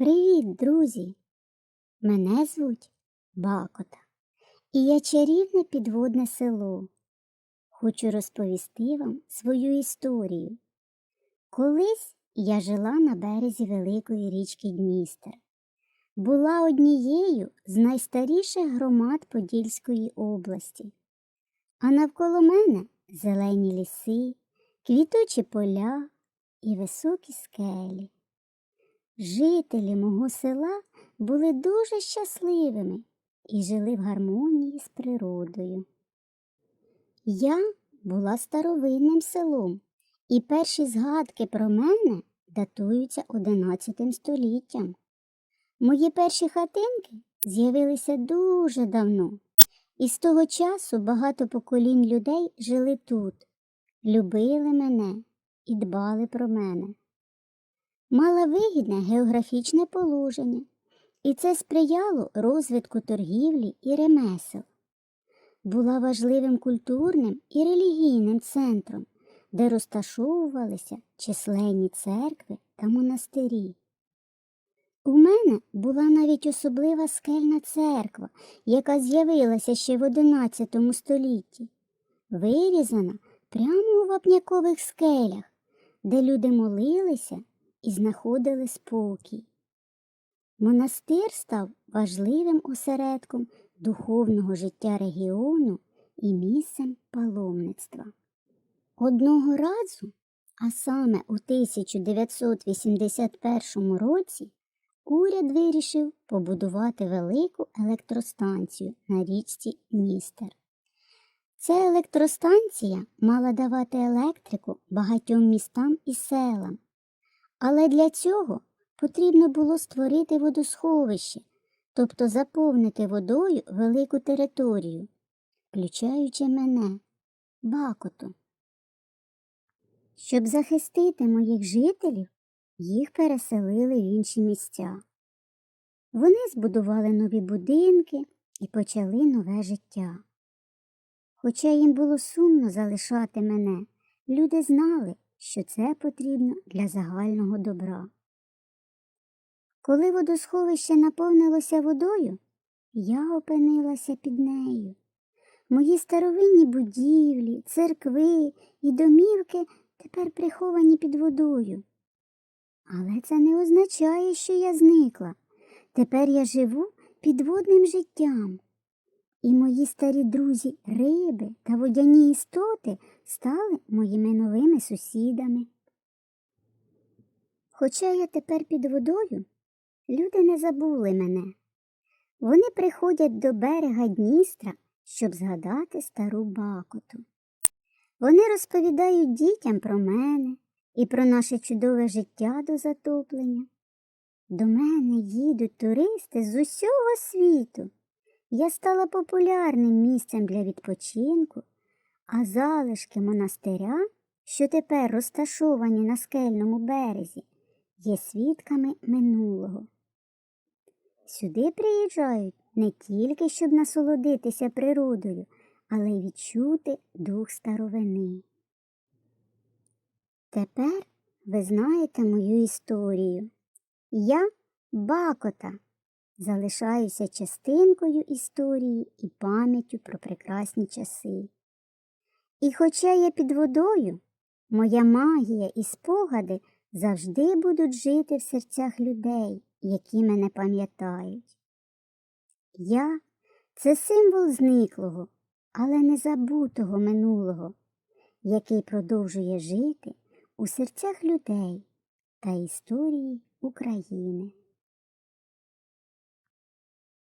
Привіт, друзі! Мене звуть Бакота, і я чарівне підводне село. Хочу розповісти вам свою історію. Колись я жила на березі великої річки Дністер. Була однією з найстаріших громад Подільської області, а навколо мене зелені ліси, квітучі поля і високі скелі. Жителі мого села були дуже щасливими і жили в гармонії з природою. Я була старовинним селом, і перші згадки про мене датуються XI століттям. Мої перші хатинки з'явилися дуже давно, і з того часу багато поколінь людей жили тут, любили мене і дбали про мене мала вигідне географічне положення, і це сприяло розвитку торгівлі і ремесел. Була важливим культурним і релігійним центром, де розташовувалися численні церкви та монастирі. У мене була навіть особлива скельна церква, яка з'явилася ще в XI столітті, вирізана прямо у вапнякових скелях, де люди молилися і знаходили спокій. Монастир став важливим осередком духовного життя регіону і місцем паломництва. Одного разу, а саме у 1981 році, уряд вирішив побудувати велику електростанцію на річці Дністер. Ця електростанція мала давати електрику багатьом містам і селам. Але для цього потрібно було створити водосховище, тобто заповнити водою велику територію, включаючи мене, бакоту. Щоб захистити моїх жителів, їх переселили в інші місця. Вони збудували нові будинки і почали нове життя. Хоча їм було сумно залишати мене, люди знали, що це потрібно для загального добра. Коли водосховище наповнилося водою, я опинилася під нею. Мої старовинні будівлі, церкви і домівки тепер приховані під водою. Але це не означає, що я зникла. Тепер я живу підводним життям. І мої старі друзі риби та водяні істоти стали моїми новими сусідами. Хоча я тепер під водою, люди не забули мене. Вони приходять до берега Дністра, щоб згадати стару бакоту. Вони розповідають дітям про мене і про наше чудове життя до затоплення. До мене їдуть туристи з усього світу. Я стала популярним місцем для відпочинку, а залишки монастиря, що тепер розташовані на скельному березі, є свідками минулого. Сюди приїжджають не тільки щоб насолодитися природою, але й відчути дух старовини. Тепер ви знаєте мою історію. Я бакота залишаюся частинкою історії і пам'яттю про прекрасні часи. І хоча я під водою, моя магія і спогади завжди будуть жити в серцях людей, які мене пам'ятають. Я це символ зниклого, але не забутого минулого, який продовжує жити у серцях людей та історії України.